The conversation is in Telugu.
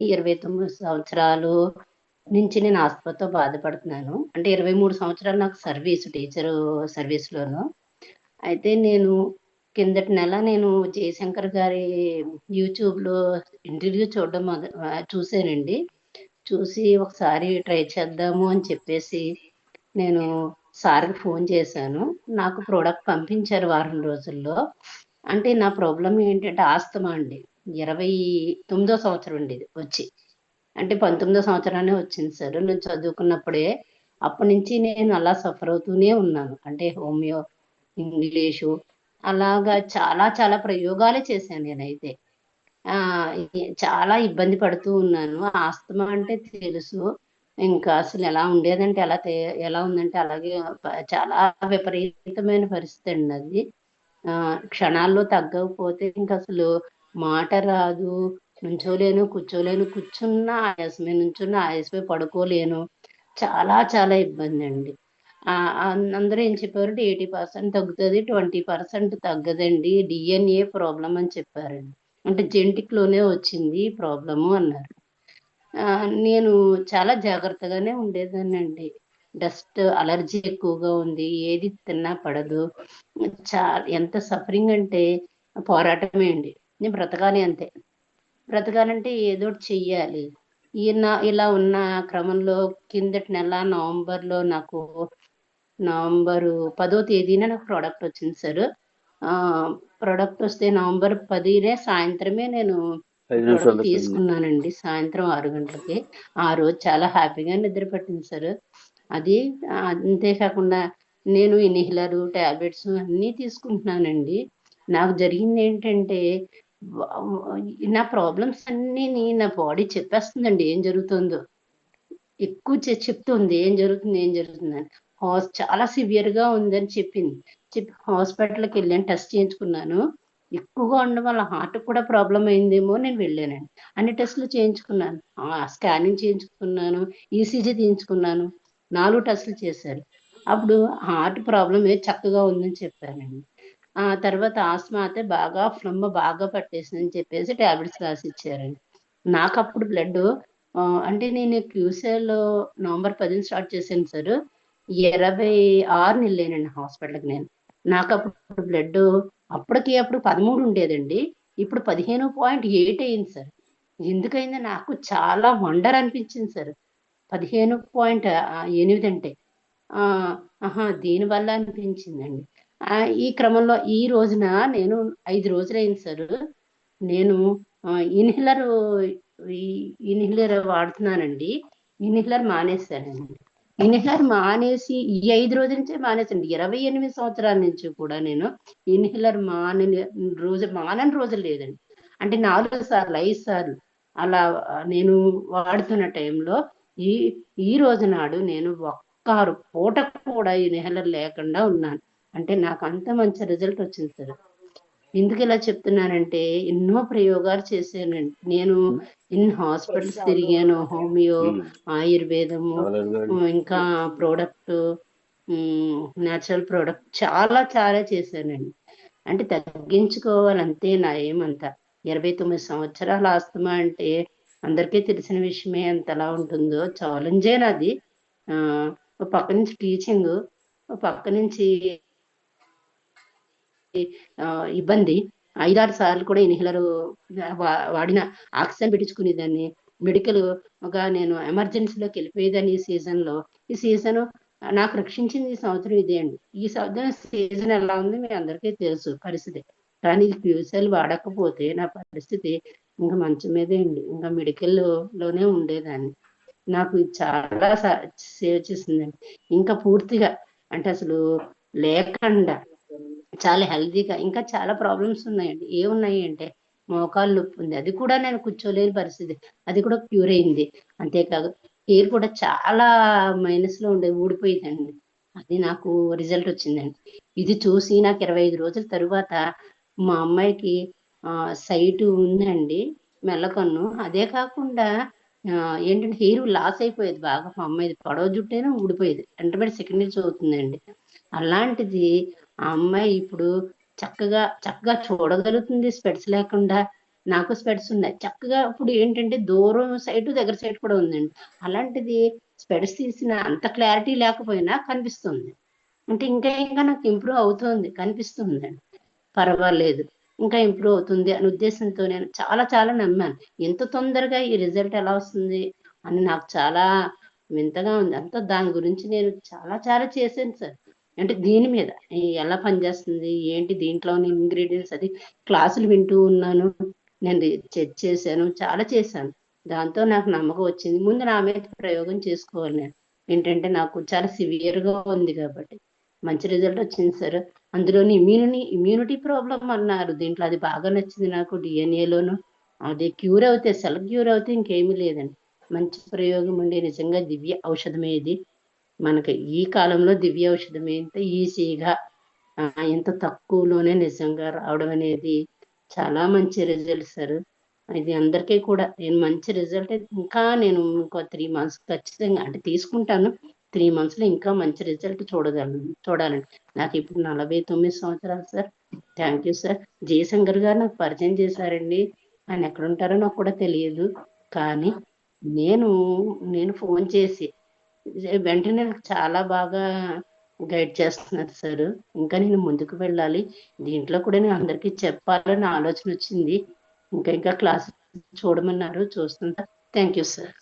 ఇరవై తొమ్మిది సంవత్సరాలు నుంచి నేను ఆస్పత్రితో బాధపడుతున్నాను. అంటే ఇరవై మూడు సంవత్సరాలు నాకు సర్వీస్ టీచరు సర్వీస్లోను. అయితే నేను కిందటి నెల నేను జయశంకర్ గారి యూట్యూబ్లో ఇంటర్వ్యూ చూడడం చూసానండి చూసి ఒకసారి ట్రై చేద్దాము అని చెప్పేసి నేను సార్కి ఫోన్ చేశాను. నాకు ప్రోడక్ట్ పంపించారు వారం రోజుల్లో. అంటే నా ప్రాబ్లం ఏంటంటే ఆస్తమా అండి. ఇరవై తొమ్మిదో సంవత్సరం ఉండేది వచ్చి. అంటే పంతొమ్మిదో సంవత్సరానే వచ్చింది సార్. నేను చదువుకున్నప్పుడే అప్పటి నుంచి నేను అలా సఫర్ అవుతూనే ఉన్నాను. అంటే హోమియో ఇంగ్లీషు అలాగా చాలా చాలా ప్రయోగాలే చేశాను నేనైతే. ఆ చాలా ఇబ్బంది పడుతూ ఉన్నాను. ఆస్తమా అంటే తెలుసు. ఇంకా అసలు ఎలా ఉండేదంటే ఎలా ఎలా ఉందంటే అలాగే చాలా విపరీతమైన పరిస్థితి అండి అది. ఆ క్షణాల్లో తగ్గకపోతే ఇంకా అసలు మాట రాదు. నుంచోలేను కూర్చోలేను కూర్చున్న ఆయాసమే నుంచున్న ఆయాసమే పడుకోలేను. చాలా చాలా ఇబ్బంది అండి అందరూ ఏం చెప్పారు ఎయిటీ పర్సెంట్ తగ్గుతుంది ట్వంటీ పర్సెంట్ తగ్గదండి. డిఎన్ఏ ప్రాబ్లం అని చెప్పారండి. అంటే జెంటిక్లోనే వచ్చింది ప్రాబ్లము అన్నారు. నేను చాలా జాగ్రత్తగానే ఉండేదాన్ని అండి డస్ట్ అలర్జీ ఎక్కువగా ఉంది ఏది తిన్నా పడదు. చా ఎంత సఫరింగ్ అంటే పోరాటమే అండి. నేను బ్రతకాలి అంతే. బ్రతకాలంటే ఏదో చెయ్యాలి. ఈయన ఇలా ఉన్న క్రమంలో కిందటి నెల నవంబర్లో నాకు నవంబరు పదో తేదీన నాకు ప్రోడక్ట్ వచ్చింది సార్ ప్రోడక్ట్ వస్తే నవంబర్ పదినే సాయంత్రమే నేను తీసుకున్నానండి. సాయంత్రం ఆరు గంటలకి. ఆ రోజు చాలా హ్యాపీగా నిద్ర పట్టింది సార్ అది అంతేకాకుండా నేను ఇన్హిలర్ టాబ్లెట్స్ అన్నీ తీసుకుంటున్నానండి. నాకు జరిగింది ఏంటంటే నా ప్రాబ్లమ్స్ అన్నీ నా బాడీ చెప్పేస్తుందండి ఏం జరుగుతుందో. ఎక్కువ చెప్తుంది ఏం జరుగుతుంది ఏం జరుగుతుంది అని. హాస్ చాలా సివియర్గా ఉందని చెప్పింది. చెప్పి హాస్పిటల్కి వెళ్ళాను టెస్ట్ చేయించుకున్నాను. ఎక్కువగా ఉండడం వల్ల హార్ట్ కూడా ప్రాబ్లం అయిందేమో నేను వెళ్ళానండి. అన్ని టెస్టులు చేయించుకున్నాను. స్కానింగ్ చేయించుకున్నాను ఈసీజీ తీయించుకున్నాను. నాలుగు టెస్టులు చేశారు. అప్పుడు హార్ట్ ప్రాబ్లం ఏ చక్కగా ఉందని చెప్పానండి. ఆ తర్వాత ఆస్మా అయితే బాగా ఫ్లమ్ బాగా పట్టేసిందని చెప్పేసి ట్యాబ్లెట్స్ రాసి ఇచ్చారండి నాకు అప్పుడు బ్లడ్ అంటే నేను క్యూసేలో నవంబర్ పదిని స్టార్ట్ చేశాను సార్. ఇరవై ఆరు నెలలేనండి హాస్పిటల్కి నేను. నాకు అప్పుడు బ్లడ్ అప్పటికి అప్పుడు పదమూడు ఉండేదండి. ఇప్పుడు పదిహేను పాయింట్ ఎయిట్ అయింది సార్. ఎందుకైందో నాకు చాలా వండర్ అనిపించింది సార్. పదిహేను పాయింట్ ఎనిమిది అంటే. ఆహా దీనివల్ల అనిపించిందండి. ఈ క్రమంలో ఈ రోజున నేను ఐదు రోజులైంది సార్. నేను ఇన్హిలర్ ఇన్హిలర్ వాడుతున్నానండి. ఇన్హిలర్ మానేశానండి. ఇన్హిలర్ మానేసి ఈ ఐదు రోజుల నుంచే మానేసండి ఇరవై ఎనిమిది సంవత్సరాల నుంచి కూడా నేను ఇన్హిలర్ మానని రోజు మానని రోజులు లేదండి. అంటే నాలుగు సార్లు ఐదు సార్లు అలా నేను వాడుతున్న టైంలో ఈ ఈ రోజు నాడు నేను ఒక్కారు పూట కూడా ఇన్హిలర్ లేకుండా ఉన్నాను. అంటే నాకు అంత మంచి రిజల్ట్ వచ్చింది సార్. ఎందుకు ఇలా చెప్తున్నానంటే ఎన్నో ప్రయోగాలు చేశానండి నేను ఇన్ హాస్పిటల్స్ తిరిగాను హోమియో ఆయుర్వేదము ఇంకా ప్రోడక్ట్ న్యాచురల్ ప్రోడక్ట్ చాలా చాలా చేశానండి. అంటే తగ్గించుకోవాలంతే నా ఏమంత. ఇరవై తొమ్మిది సంవత్సరాల ఆస్తమా అంటే అందరికీ తెలిసిన విషయమే ఎంతలా ఉంటుందో ఛాలెంజే నాది. పక్క నుంచి టీచింగ్ పక్క నుంచి ఇబ్బంది. ఐదారు సార్లు కూడా ఇన్హేలర్ వాడిన ఆక్సిజన్ పెట్టించుకునేదాన్ని. మెడికల్ ఒక నేను ఎమర్జెన్సీలోకి వెళ్ళిపోయేదాన్ని ఈ సీజన్లో. ఈ సీజన్ నాకు రక్షించింది ఈ సంవత్సరం ఇదే అండి. ఈ సంవత్సరం సీజన్ ఎలా ఉంది మీ అందరికీ తెలుసు పరిస్థితి. కానీ ఇది ఫ్యూచర్ వాడకపోతే నా పరిస్థితి ఇంకా మంచం మీదే అండి. ఇంకా మెడికల్లోనే ఉండేదాన్ని. నాకు చాలా సేవ్ చేసిందండి ఇంకా పూర్తిగా అంటే అసలు లేకుండా చాలా హెల్దీగా ఇంకా చాలా ప్రాబ్లమ్స్ ఉన్నాయండి. ఏమున్నాయి అంటే మోకాలు నొప్పి ఉంది. అది కూడా నేను కూర్చోలేని పరిస్థితి. అది కూడా క్యూర్ అయింది. అంతేకాదు హెయిర్ కూడా చాలా మైనస్లో ఉండే ఊడిపోయిందండి. అది నాకు రిజల్ట్ వచ్చిందండి. ఇది చూసి నాకు ఇరవై ఐదు రోజుల తరువాత మా అమ్మాయికి సైట్ ఉందండి మెల్లకన్ను. అదే కాకుండా ఏంటంటే హెయిర్ లాస్ అయిపోయేది బాగా. మా అమ్మాయిది పొడవ జుట్టేనా ఊడిపోయేది. ఇంటర్మీడియట్ సెకండ్ ఇయర్ చదువుతుందండి. అలాంటిది ఆ అమ్మాయి ఇప్పుడు చక్కగా చక్కగా చూడగలుగుతుంది స్పెట్స్ లేకుండా నాకు స్పెడ్స్ ఉన్నాయి. చక్కగా ఇప్పుడు ఏంటంటే దూరం సైటు, దగ్గర సైట్ కూడా ఉందండి. అలాంటిది స్పెడ్స్ తీసిన అంత క్లారిటీ లేకపోయినా కనిపిస్తుంది. అంటే ఇంకా ఇంకా నాకు ఇంప్రూవ్ అవుతోంది. కనిపిస్తుందండి. పర్వాలేదు. ఇంకా ఇంప్రూవ్ అవుతుంది అనే ఉద్దేశంతో నేను చాలా చాలా నమ్మాను. ఇంత తొందరగా ఈ రిజల్ట్ ఎలా వస్తుంది అని నాకు చాలా వింతగా ఉంది. అంత దాని గురించి నేను చాలా చాలా చేశాను సార్. అంటే దీని మీద ఎలా పనిచేస్తుంది? ఏంటి దీంట్లోని ఇంగ్రీడియంట్స్ అది క్లాసులు వింటూ ఉన్నాను. నేను చెక్ చేశాను. చాలా చేశాను. దాంతో నాకు నమ్మకం వచ్చింది. ముందు నా మీద ప్రయోగం చేసుకోవాలి నేను. ఏంటంటే నాకు చాలా సివియర్‌గా ఉంది కాబట్టి. మంచి రిజల్ట్ వచ్చింది సార్. అందులోని ఇమ్యూనిటీ ఇమ్యూనిటీ ప్రాబ్లం అన్నారు. దీంట్లో అది బాగా నచ్చింది నాకు డిఎన్ఏలోను అది క్యూర్ అవుతే సెల్ క్యూర్ అవుతే ఇంకేమీ లేదండి. మంచి ప్రయోగం ఉండే నిజంగా దివ్య ఔషధమే ఇది. మనకి ఈ కాలంలో దివ్య ఔషధం ఎంత ఈజీగా ఎంత ఇంత తక్కువలోనే నిజంగా రావడం అనేది చాలా మంచి రిజల్ట్ సార్. ఇది అందరికీ కూడా నేను మంచి రిజల్ట్ ఇంకా నేను ఇంకో త్రీ మంత్స్ ఖచ్చితంగా అంటే తీసుకుంటాను. త్రీ మంత్స్‌లో ఇంకా మంచి రిజల్ట్ చూడగలను చూడాలండి. నాకిప్పుడు 49 సంవత్సరాలు sir. Thank you sir. Jayashankar garu నాకు పరిచయం చేశారండి. ఆయన ఎక్కడుంటారో నాకు కూడా తెలియదు. కానీ నేను, నేను ఫోన్ చేసి వెంటనే నాకు చాలా బాగా గైడ్ చేస్తున్నారు సారు. ఇంకా నేను ముందుకు వెళ్ళాలి. దీంట్లో కూడా నేను అందరికీ చెప్పాలని ఆలోచన వచ్చింది ఇంకా ఇంకా క్లాస్ చూడమన్నారు. చూస్తుంటా థ్యాంక్ యూ సార్.